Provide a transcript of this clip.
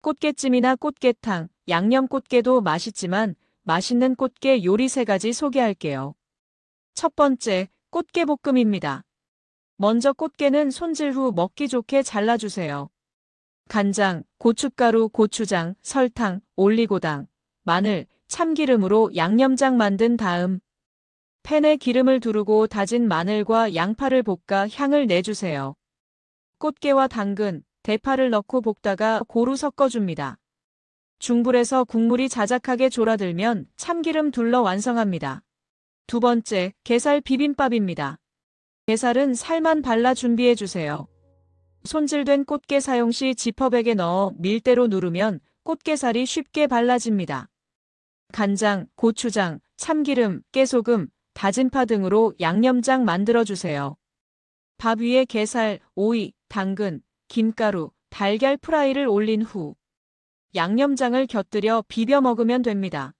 꽃게찜이나 꽃게탕, 양념 꽃게도 맛있지만 맛있는 꽃게 요리 세 가지 소개할게요. 첫 번째, 꽃게 볶음입니다. 먼저 꽃게는 손질 후 먹기 좋게 잘라주세요. 간장, 고춧가루, 고추장, 설탕, 올리고당, 마늘, 참기름으로 양념장 만든 다음 팬에 기름을 두르고 다진 마늘과 양파를 볶아 향을 내주세요. 꽃게와 당근, 대파를 넣고 볶다가 고루 섞어줍니다. 중불에서 국물이 자작하게 졸아들면 참기름 둘러 완성합니다. 두 번째, 게살 비빔밥입니다. 게살은 살만 발라 준비해주세요. 손질된 꽃게 사용 시 지퍼백에 넣어 밀대로 누르면 꽃게살이 쉽게 발라집니다. 간장, 고추장, 참기름, 깨소금, 다진 파 등으로 양념장 만들어주세요. 밥 위에 게살, 오이, 당근, 김가루, 달걀 프라이를 올린 후 양념장을 곁들여 비벼 먹으면 됩니다.